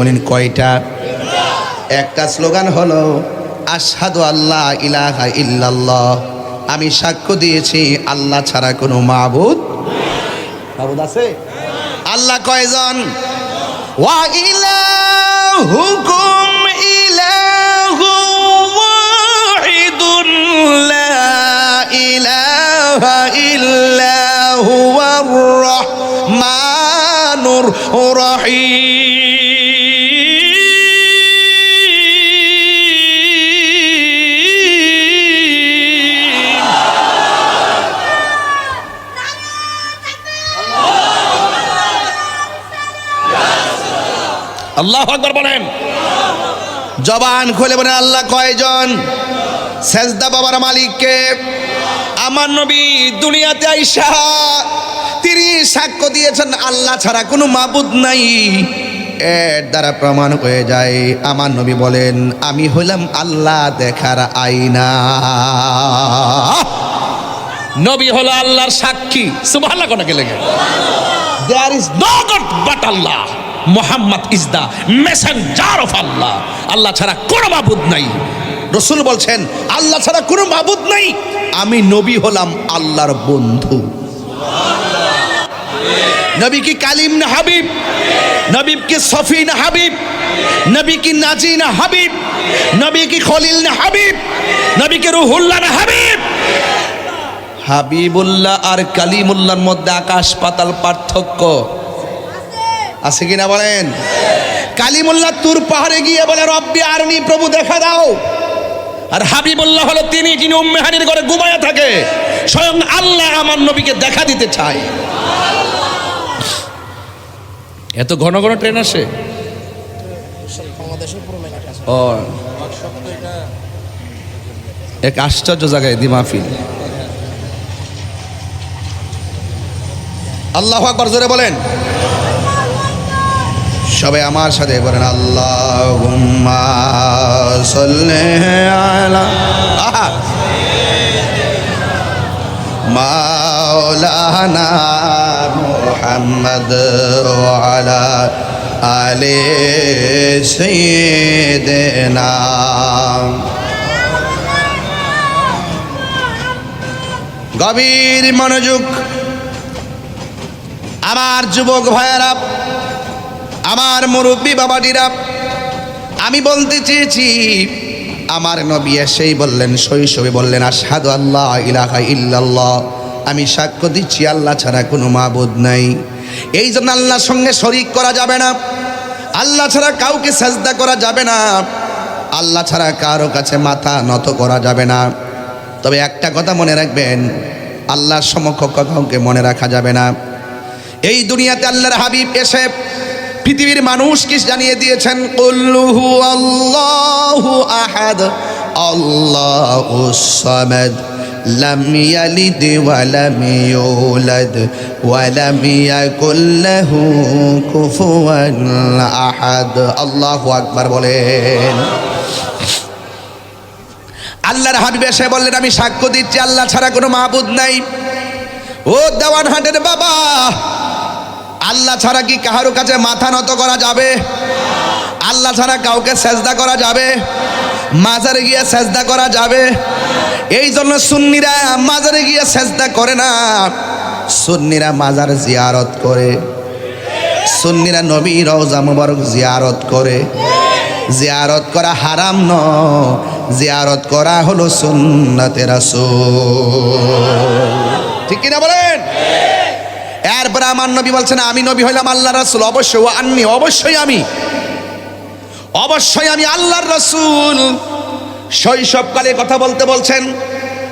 বলেন কয়টা? একটা স্লোগান হলো আসাদু আল্লাহ ইলাহা ইল্লাল্লাহ। আমি সাক্ষ্য দিয়েছি, আল্লাহ ছাড়া কোনো মাহবুদ আছে? আল্লাহ কয়জন? ওয়া ইলাহুকুম ইলাহু ওয়াহিদুন লা ইলাহা ইল্লা হুয়ার রহমানুর রহিম। আল্লাহ আকবার বলেন। জবান খুলে বলেন আল্লাহ কয়জন? সেজদা বাবার মালিককে। আমার নবী দুনিয়াতে আইসা তিনি সাক্ষ্য দিয়েছেন আল্লাহ ছাড়া কোনো মাবুদ নাই। এর দ্বারা প্রমাণ হয়ে যায় আমার নবী বলেন আমি হইলাম আল্লাহ দেখার আইনা নবী হলো আল্লাহর সাক্ষী। সুবহানাল্লাহ কোনাকে লেগে there is no god but Allah. Mohammad is the messenger of Allah Allah ছাড়া কোনো মাবুদ নাই। রসুল বলছেন, আল্লাহ ছাড়া কোনো মাবুদ নাই। আমি নবী হলাম আল্লাহর বন্ধু। নবী কি কালিম না হাবিব? নবী কি সফি না হাবিব? নবী কি নাজি না হাবিব? নবী কি খলিল না হাবিব? নবী কে রুহুল্লাহ না হাবিব? হাবিবুল্লাহ আর কালিমুল্লাহর মধ্যে আকাশ পাতাল পার্থক্য। আছে কিনা বলেন? কালিমুল্লাহ তুর পাহাড়ে গিয়ে বলে, রব্বি আরনি, প্রভু দেখা দাও। আর হাবিবুল্লাহ হলো তিনি যিনি উম্মেহানির ঘরে ঘুমায়া থাকে। স্বয়ং আল্লাহ আমার নবীকে দেখা দিতে চায়। এত ঘন ঘন ট্রেন আসে? ও। এক আশ্চর্য জায়গায় দিমাফিল আল্লাহ আকবর, জোরে বলেন। সবাই আমার সাথে বলেন আল্লাহ মাওলানা মুহাম্মদ আলা আলে সৈয়দনা গভীর মনোযোগ। আমার যুবক ভাইয়ারা আমার মুরব্বী বাবাটিরা, আমি বলতে চেয়েছি, আমার নবী এসেই বললেন শৈশবে বললেন আসাদু আল্লাহ ইলাহা ইল্লাল্লাহ, আমি সাক্ষ্য দিচ্ছি, আল্লাহ ছাড়া কোনো মাবুদ নাই। এই জন্য আল্লাহর সঙ্গে শরিক করা যাবে না। আল্লাহ ছাড়া কাউকে সাজদা করা যাবে না। আল্লাহ ছাড়া কারও কাছে মাথা নত করা যাবে না। তবে একটা কথা মনে রাখবেন, আল্লাহর সমক্ষ কাউকে মনে রাখা যাবে না। এই দুনিয়াতে আল্লাহর হাবিব এসে পৃথিবীর মানুষ মানুষকে জানিয়ে দিয়েছেন? কুল্লুহু আল্লাহু আহাদ, আল্লাহু সামাদ, লাম ইয়ালিদ ওয়া লাম ইউলাদ, ওয়া লাম ইয়াকুল লাহু কুফুয়ান আহাদ। আল্লাহু আকবার বলেন। আল্লাহর হাবিব এসে বললেন, আমি সাক্ষ্য দিচ্ছি, আল্লাহ ছাড়া কোনো মাহবুদ নাই। ও দেওয়ান হাটের বাবা আল্লাহ ছাড়া কি কাহারো কাছে মাথা নত করা যাবে? আল্লাহ ছাড়া কাউকে সেজদা করা যাবে? মাজারে গিয়ে সেজদা করা যাবে? এই জন্য সুন্নিরা মাজারে গিয়ে সেজদা করে না। সুন্নিরা মাজার জিয়ারত করে। সুন্নিরা নবী রওজা মুবারক জিয়ারত করে। জিয়ারত করা হারাম ন জিয়ারত করা হলো সুন্নতে রাসূল। ঠিক কিনা বলেন? এরপরে আমার নবী বলছেন, আমি নবী হইলাম আল্লাহ রাসূল। অবশ্যই আননি অবশ্যই আমি। অবশ্যই আমি আল্লাহর রাসূল। শৈশবকালে কথা বলতে বলছেন,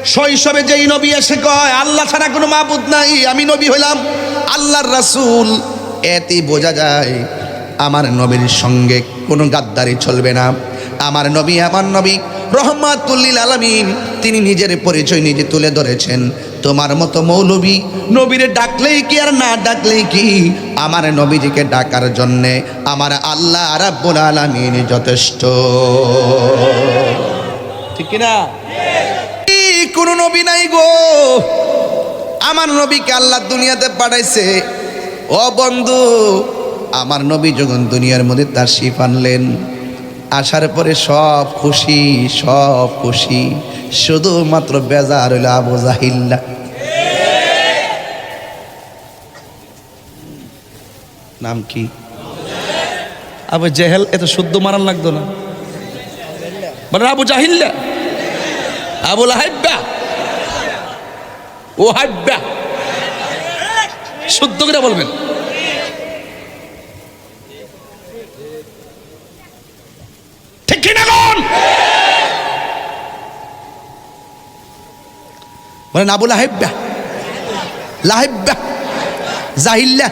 শৈশবে যেই নবী এসে কয়, আল্লাহ ছাড়া কোনো মাবুদ নাই, আমি নবী হইলাম আল্লাহর রাসূল। এতেই বোঝা যায়, আমার নবীর সঙ্গে কোনো গাদ্দারি চলবে না। আমার নবী আমার নবী রহমাতুল্লিল আলামিন, তিনি নিজের পরিচয় নিজে তুলে ধরেছেন। তোমার মতো মৌলবী নবীরে ডাকলেই কি আর না ডাকলেই কি? আমার নবীজিকে ডাকার জন্যে আমার আল্লাহ রাব্বুল আলামিন যথেষ্ট। ঠিক কিনা? কোন নবী নাই গো। আমার নবীকে আল্লাহ দুনিয়াতে পাঠাইছে। ও বন্ধু, আমার নবী যখন দুনিয়ার মধ্যে তার শিফ আনলেন আসার পরে সব খুশি সব খুশি। শুধুমাত্র বেজার হইল আবু জাহিল্লা। নাম কি? আবু জেহেল এত শুদ্ধ মারান লাগতো না। মানে আবু জাহিল্লা। আবুল হাইব্বা ও হাইব্বা। শুদ্ধ করে বলবেন ঠিক কিনা কোন বলেন আবু লাহেব্বা লাহেব্বা জাহিল্লা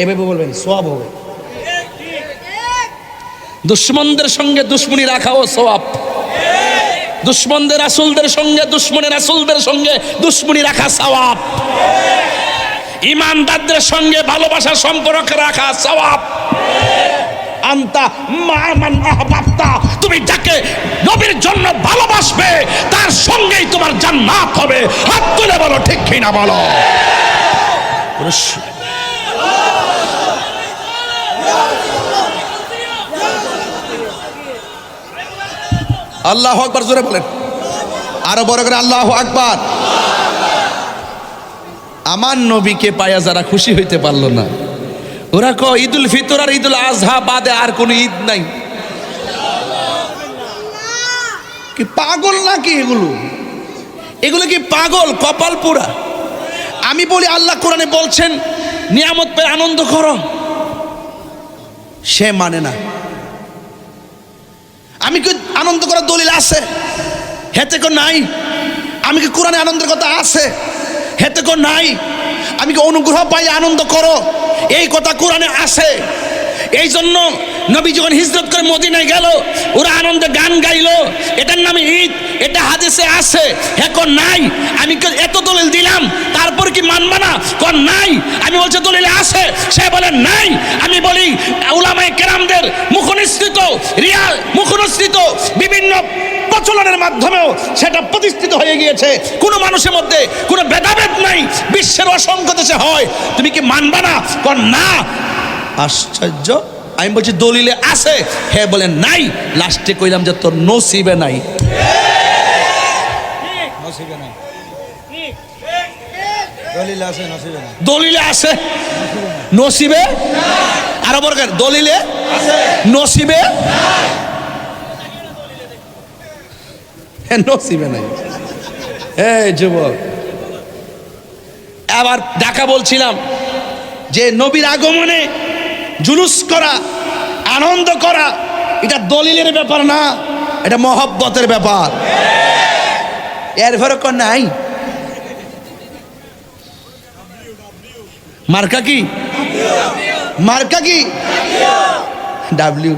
এভাবে বলবেন সব হবে দুশ্মনদের সঙ্গে দুশ্মনী রাখাও সওয়াব। দুশ্মনদের রাসূলদের সঙ্গে দুশ্মনের রাসূলদের সঙ্গে দুশ্মনী রাখা সওয়াব। ইমানদারদের সঙ্গে ভালোবাসার সম্পর্ক রাখা সওয়াব। আন্তা মা মান আহবাবতা তুমি যাকে নবীর জন্য ভালোবাসবে, তার সঙ্গেই তোমার জান্নাত হবে। হাত তুলে বলো, ঠিক কিনা বলো? আল্লাহ আকবার, জোরে বলেন। আরও বড় করে আল্লাহ আকবার। আমার নবীকে পায়া যারা খুশি হইতে পারল না, ওরা ক ঈদুল ফিতর আর ঈদুল আজহা বাদে আর কোনো ঈদ নাই। কি পাগল নাকি এগুলো? এগুলো কি পাগল? কপাল পোড়া আমি বলি আল্লাহ কোরআনে বলছেন, নিয়ামত পেয়ে আনন্দ করো। সে মানে না। আমি কি আনন্দ করার দলিল আছে? হেতে কো নাই। আমি কি কোরআনে আনন্দের কথা আছে? হেতে কো নাই। আমি কি অনুগ্রহ পাই আনন্দ করো? এই কথা কোরআনে আছে। এই জন্য নবী যখন হিজরত করে মদিনায় গেল, ওরা আনন্দে গান গাইলো, এটার নামে ঈদ, এটা হাদিসে আছে এখন নাই, আমি এত দলিল দিলাম, তারপর কি মানবা না? কোন নাই, আমি বলছি দলিলে আছে, সে বলে নাই, আমি বলি, উলামায়ে কেরামদের মুখনিসৃত রিয়াল, মুখনিসৃত বিভিন্ন প্রচলনের মাধ্যমেও সেটা প্রতিষ্ঠিত হয়ে গিয়েছে। কোনো মানুষের মধ্যে কোনো ভেদাভেদ নাই, বিশ্বের অসংখ্য দেশে হয়, তুমি কি মানবা না? কন না, আশ্চর্য। আমি বলছি দলিলে আছে। হ্যাঁ বলে নাই। লাস্টে কইলাম যে তোর নসিবে নাই। দলিলে আছে নসিবে আরও বড় দলিলে? নসিবে? নসিবে নাই। এই যুবক। আবার ঢাকা বলছিলাম যে নবীর আগমনে জুলুস করা, আনন্দ করা, এটা দলিলের ব্যাপার না, এটা মহব্বতের ব্যাপার। এর ফরক নাই। মার্কা কি? মার্কা কি? ডাব্লিউ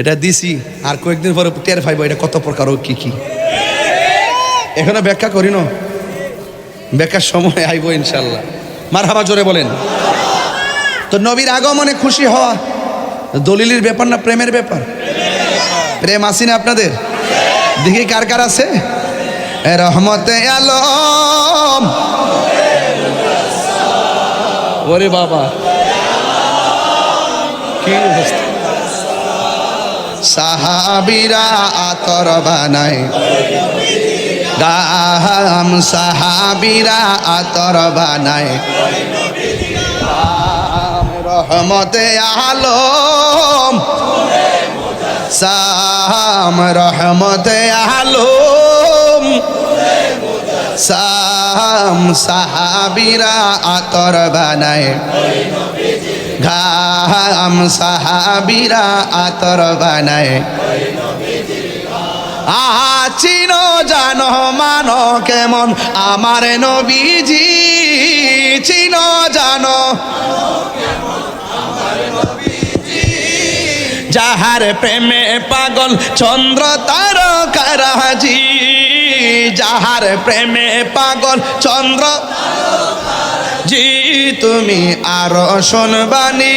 এটা দিছি, আর কয়েকদিন পরে টের পাইব এটা কত প্রকার ও কি কি। এখনও ব্যাখ্যা করি না ব্যাখ্যার সময় আইব ইনশাল্লাহ। মার হাবা জোরে বলেন। তো নবীর আগমনে খুশি হওয়া দলিলের ব্যাপার না প্রেমের ব্যাপার? প্রেম আসি না আপনাদের? দেখি কার কার আছে। রহমতে আলম। ওরে বাবা। কি সাহাবিরা আতর বানায়। গাম সাহাবিরা আতর বানায়। রহমতে আলম। সাম রহমতে আলম। সাম সাহাবিরা আতর বানায়। ঘাম সাহাবিরা আতর বানায়। আহা, চিনো, জানো, মানো, কেমন আমার নবীজি। চিনো, জানো, যাহার প্রেমে পাগল চন্দ্র তার কারাজি যাহার প্রেমে পাগল চন্দ্র জি তুমি আরও শোনবানি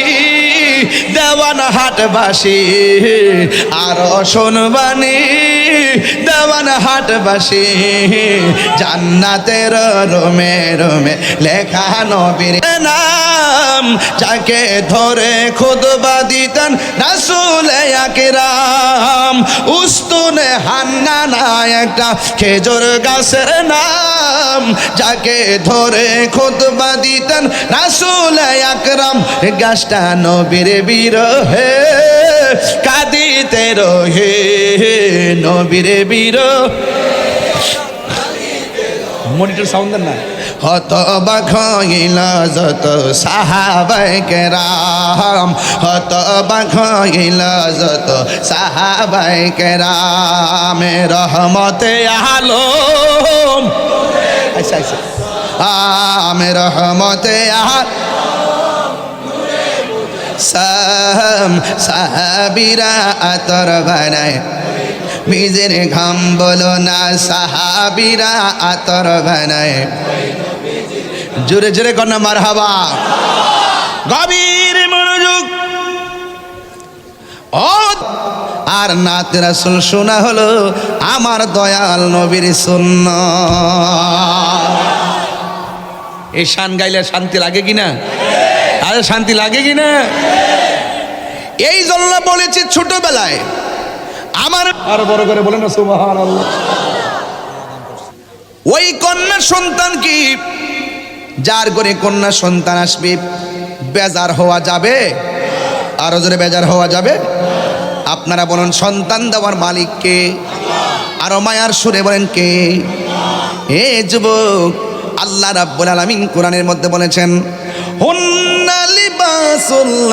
দেওয়ান হাটবাসী, আরও শোনবানি দেওয়ান হাটবাসী জান্নাতের রোমে রোমে লেখা নবীর নাম, যাকে ধরে খুদবা দিতেন রাসুল একরাম উস্তুনে হান্নানা একটা খেজুর গাছের নাম, যাকে ধরে খুদবা দিতেন রাসুল একরাম গাছটা নবীর বিরহে, কাঁদিতে রহে নবীর বিরহ মনিটর সাউন্ড না। হত বাখইল যত সাহাবাই কেরাম হত বাখইল যত সাহাবাই কেরাম রহমতে আলম। আচ্ছা আচ্ছা। আম রহমতে আল সাহাবিরা আতর বানায়। নিজের ঘাম বলো না, সাহাবিরা আতর বানায়। জোরে জোরে কন্যা মার হাবা গভীর মনোযোগ। ও, আর নাত রাসুল, শোনা হলো আমার দয়াল নবীর শূন্য এই শান গাইলে শান্তি লাগে কিনা? আরে শান্তি লাগে কিনা? এই জন্য বলেছে ছোটবেলায় আমার আরও বড় করে বলেন সুবহান ওই কন্যা সন্তান কি? যার করে কন্যা সন্তান আসবে বেজার হওয়া যাবে? আরও জোরে বেজার হওয়া যাবে? আপনারা বলুন সন্তান দেওয়ার মালিককে আরও মায়ার সুরে বলেন কে? এ যুবক আল্লাহ রাব্বুল আলামিন কোরআনের মধ্যে বলেছেন হুন্না লিবাসুল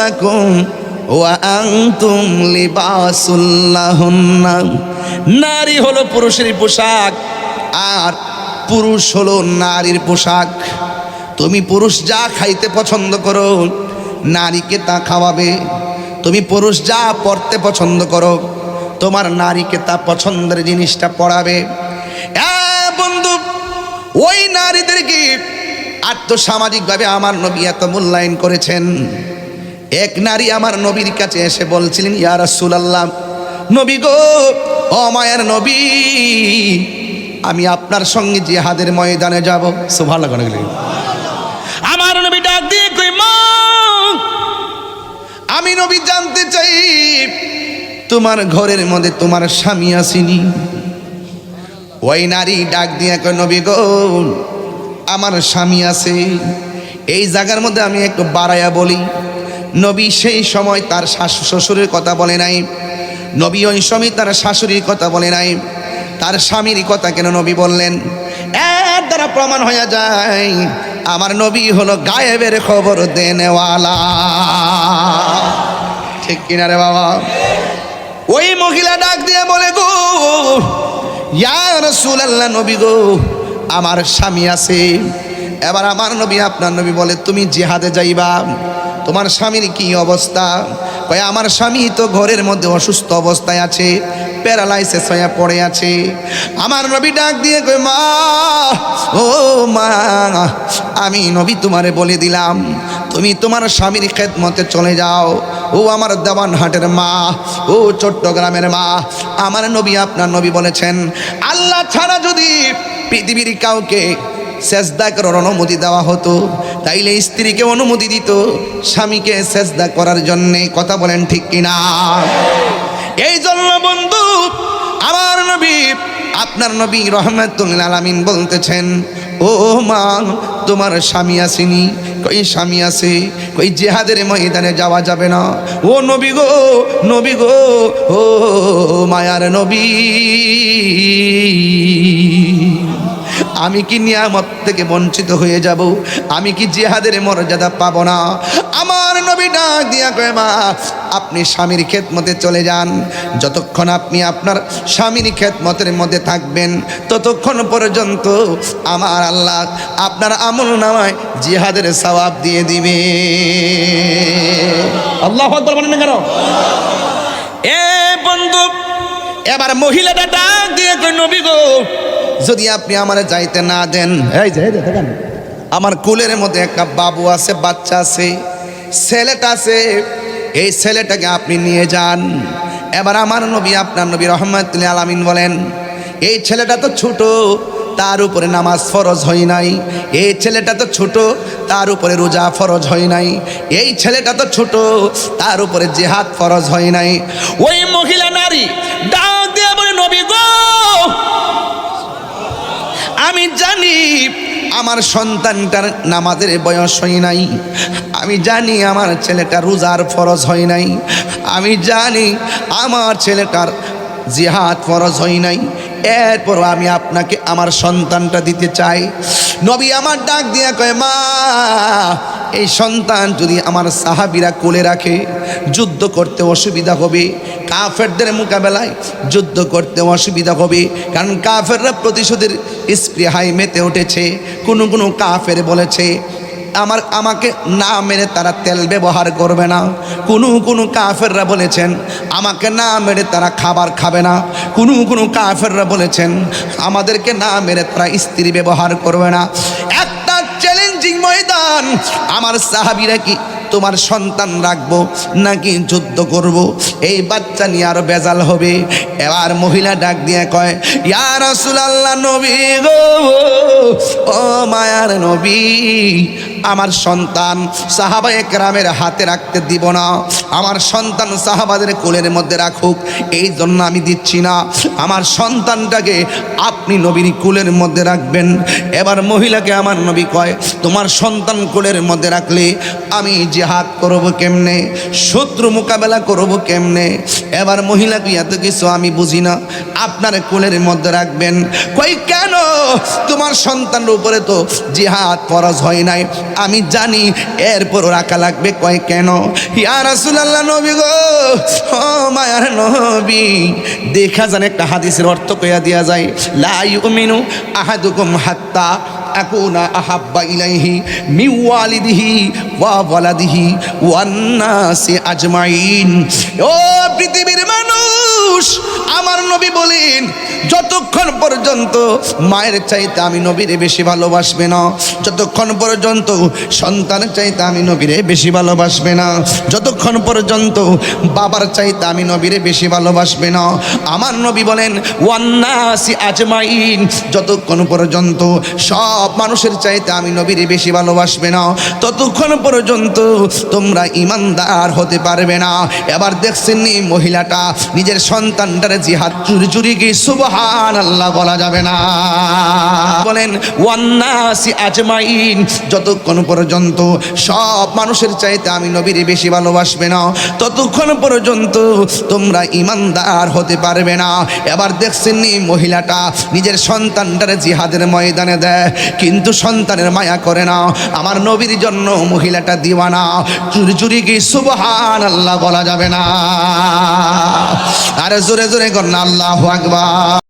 নারী হলো পুরুষের পোশাক, আর পুরুষ হলো নারীর পোশাক। তুমি পুরুষ যা খাইতে পছন্দ করো, নারীকে তা খাওয়াবে। তুমি পুরুষ যা পড়তে পছন্দ করো, তোমার নারীকে তা পছন্দের জিনিসটা পড়াবে। বন্ধু, ওই নারীদেরকে আর্থসামাজিকভাবে আমার নবী এত মূল্যায়ন করেছেন। এক নারী আমার নবীর কাছে এসে বলছিলেন, ইয়া রাসূলুল্লাহ, নবী গো, ও মায়ের নবী, আমি আপনার সঙ্গে জিহাদের ময়দানে যাব। গেলেন। আমার নবী ডাক দিয়ে কই মা, আমি নবী জানতে চাই, তোমার ঘরের মধ্যে তোমার স্বামী আসেনি? ওই নারী ডাক দিয়ে কয়, নবী গো, আমার স্বামী আছে, এই জায়গার মধ্যে আমি একটু বাড়াইয়া বলি। নবী সেই সময় তার শাশু শ্বশুরের কথা বলে নাই। নবী ওই সময় তার শাশুড়ির কথা বলে নাই। তার স্বামীর কথা কেন নবী বললেন? এর দ্বারা প্রমাণ হয়ে যায়, আমার নবী হলো গায়েবের খবর দেনেওয়ালা। ঠিক কিনা রে বাবা? ওই মহিলা ডাক দিয়ে বলে গো, ইয়া রাসূলুল্লাহ নবী গো, আমার স্বামী আছে। এবার আমার নবী, আপনার নবী বলে, তুমি জিহাদে যাইবা তোমার স্বামীর কি অবস্থা? কয়, আমার স্বামী তো ঘরের মধ্যে অসুস্থ অবস্থায় আছে প্যারালাইসিস হয়ে পড়ে আছে। আমার নবী ডাক দিয়ে কয়, মা, ও মা, আমি নবী তোমারে বলে দিলাম, তুমি তোমার স্বামীর খেদমতে চলে যাও। ও আমার দেওয়ানহাটের মা, ও চট্টগ্রামের মা, আমার নবী আপনার নবী বলেছেন, আল্লাহ ছাড়া যদি পৃথিবীর কাউকে সেজদা করার অনুমতি দেওয়া হতো তাইলে স্ত্রীকে অনুমতি দিত, স্বামীকে সেজদা করার জন্যে কথা বলেন ঠিক কিনা? এই জন্য বন্ধু, আমার নবী, আপনার নবী রহমতুল্লাহ আলামিন বলতেছেন, ও মা, তোমার স্বামী আসেনি, কই স্বামী আছে? কই জেহাদের ময়দানে যাওয়া যাবে না? ও নবী গো নবী গো, ও মায়ার নবী। আমি কি নিয়ামত থেকে বঞ্চিত হয়ে যাব? আমি কি জিহাদের মর্যাদা পাবো না? আমার নবী ডাক দিয়া কয়, মা, আপনি স্বামীর খেদমতে চলে যান। যতক্ষণ আপনি আপনার স্বামীর খেদমতের মধ্যে থাকবেন, ততক্ষণ পর্যন্ত আমার আল্লাহ আপনার আমল নামায় জিহাদের সওয়াব দিয়ে দিবে। আল্লাহ না কেন? এ বন্ধু, এবার মহিলাটা ডাক দিয়ে কই নবী গো যদি আপনি আমার যাইতে না দেন এই যে দেখেন। আমার কুলের মধ্যে একটা বাবু আছে বাচ্চা আছে ছেলেটা আছে। এই ছেলেটাকে আপনি নিয়ে যান। এবার আমার নবী আপনার নবী রহমতুল্লাহ আলামিন বলেন এই ছেলেটা তো ছোট তার উপরে নামাজ ফরজ হয় নাই। এই ছেলেটা তো ছোট তার উপরে রোজা ফরজ হয় নাই। এই ছেলেটা তো ছোট তার উপরে জেহাদ ফরজ হয় নাই। ওই মহিলা নারী ডাক দিয়ে বলে নবী গো আমি জানি আমার সন্তানটার নামাজের বয়স হয় নাই। আমি জানি আমার ছেলেটা রোজার ফরজ হয় নাই। আমি জানি আমার ছেলেটার জিহাদ ফরজ হয় নাই। এরপর আমি আপনাকে আমার সন্তানটা দিতে চাই। নবী আমার ডাক দিয়া কয়, মা এই সন্তান যদি আমার সাহাবিরা কোলে রাখে, যুদ্ধ করতে অসুবিধা হবে, কাফেরদের মোকাবেলায় যুদ্ধ করতে অসুবিধা হবে, কারণ কাফেররা প্রতিশোধের স্পৃহায় মেতে উঠেছে, কোনো কোনো কাফের বলেছে, আমার, আমাকে না মেরে তারা তেল ব্যবহার করবে না। কোনো কোনো কাফেররা বলেছেন, আমাকে না মেরে তারা খাবার খাবে না। কোনো কোনো কাফেররা বলেছেন, আমাদেরকে না মেরে তারা স্ত্রী ব্যবহার করবে না। একটা চ্যালেঞ্জিং ময়দান। আমার সাহাবিরা কি তোমার সন্তান রাখব নাকি যুদ্ধ করব? এই বাচ্চা নিয়ে আরও বেজাল হবে। এবার মহিলা ডাক দিয়ে কয়, ইয়া রাসূলুল্লাহ নবী গো, ও মায়ার নবী, আমার সন্তান সাহাবা একরামের হাতে রাখতে দিব না, আমার সন্তান সাহাবাদের কোলের মধ্যে রাখুক এই জন্য আমি দিচ্ছি না, আমার সন্তানটাকে আপনি নবীর কোলের মধ্যে রাখবেন। এবার মহিলাকে আমার নবী কয়, তোমার সন্তান কোলের মধ্যে রাখলে আমি জেহাদ করব কেমনে? শত্রু মোকাবেলা করব কেমনে? এবার মহিলাকে এত কিছু আমি বুঝি না। আপনার কোলের মধ্যে রাখবেন। কই, কেন? তোমার সন্তানের উপরে তো জিহাদ ফরজ হয় নাই। আমি জানি এরপর রাখা লাগবে। কয় কেন? ইয়া রাসূলুল্লাহ নবী গো। ও মায়ার নবী। দেখা জানে একটা হাদিসের অর্থ কইয়া দিয়া যায়। লা ইউমিনু আহাদুকুম হাত্তা আকুনা আহাব্বা ইলাইহি মিন ওয়ালিদিহি ওয়া ওয়ালাদিহি ওয়ান নাসি আজমাইন। ও পৃথিবীর মানুষ! আমার নবী বলেন, যতক্ষণ পর্যন্ত মায়ের চাইতে আমি নবীরে বেশি ভালোবাসবে না, যতক্ষণ পর্যন্ত সন্তানের চাইতে আমি নবীরে বেশি ভালোবাসবে না, যতক্ষণ পর্যন্ত বাবার চাইতে আমি নবীরে বেশি ভালোবাসবে না, আমার নবী বলেন, ওয়ান্নাসি আজমাইন যতক্ষণ পর্যন্ত সব মানুষের চাইতে আমি নবীরে বেশি ভালোবাসবে না, ততক্ষণ পর্যন্ত তোমরা ইমানদার হতে পারবে না। এবার দেখছেন মহিলাটা নিজের সন্তানটারে জিহাদ চুরি চুরি কি সুবহান আল্লাহ বলা যাবে না। বলেন, ওয়ান্নাসি আজমাইন, যতক্ষণ পর্যন্ত সব মানুষের চাইতে আমি নবীরে বেশি ভালোবাসবে না, ততক্ষণ পর্যন্ত তোমরা ইমানদার হতে পারবে না। এবার দেখছেন নি মহিলাটা নিজের সন্তানটারে জিহাদের ময়দানে দেয়, কিন্তু সন্তানের মায়া করে না। আমার নবীর জন্য মহিলাটা দিওয়ানা চুরি চুরি কি সুবহান আল্লাহ বলা যাবে না। আরে জোরে জোরে কর না আল্লাহ আকবার।